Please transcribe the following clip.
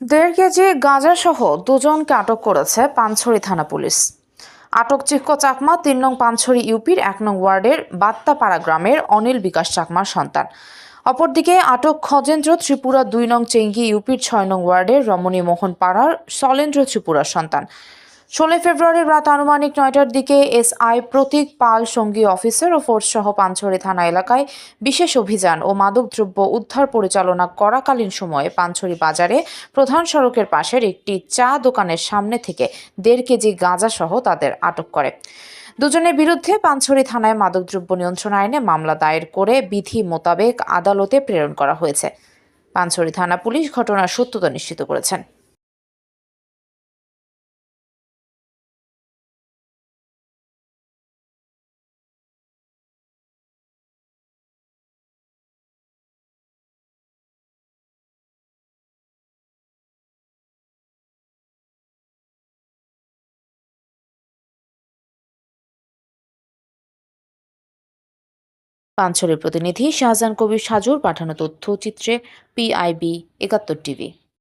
দেড় কেজি গাঁজাসহ দুজনকে আটক করেছে পানছড়ি থানা পুলিশ। আটক চিক্ক চাকমা, তিন নং পানছড়ি ইউপির, এক নং ওয়ার্ডের বাত্তাপাড়া গ্রামের অনিল বিকাশ চাকমার সন্তান। অপরদিকে আটক খজেন্দ্র ত্রিপুরা, দুই নং চেঙ্গি ইউপির, ছয় নং ওয়ার্ডের রমণী মোহন পাড়ার শলেন্দ্র ত্রিপুরার সন্তান। ষোলোই ফেব্রুয়ারির রাত আনুমানিক নয়টার দিকে এসআই প্রতীক পাল সঙ্গী অফিসার ও ফোর্স সহ পানছড়ি থানা এলাকায় বিশেষ অভিযান ও মাদকদ্রব্য উদ্ধার পরিচালনা করাকালীন সময়ে পানছড়ি বাজারে প্রধান সড়কের পাশের একটি চা দোকানের সামনে থেকে দেড় কেজি গাঁজা সহ তাদের আটক করে। দুজনের বিরুদ্ধে পানছড়ি থানায় মাদকদ্রব্য নিয়ন্ত্রণ আইনে মামলা দায়ের করে বিধি মোতাবেক আদালতে প্রেরণ করা হয়েছে। পানছড়ি থানা পুলিশ ঘটনার সত্যতা নিশ্চিত করেছেন। পাঞ্চলের প্রতিনিধি শাহজাহান কবির সাজুর পাঠানো তথ্যচিত্রে পিআইবি একাত্তর টিভি।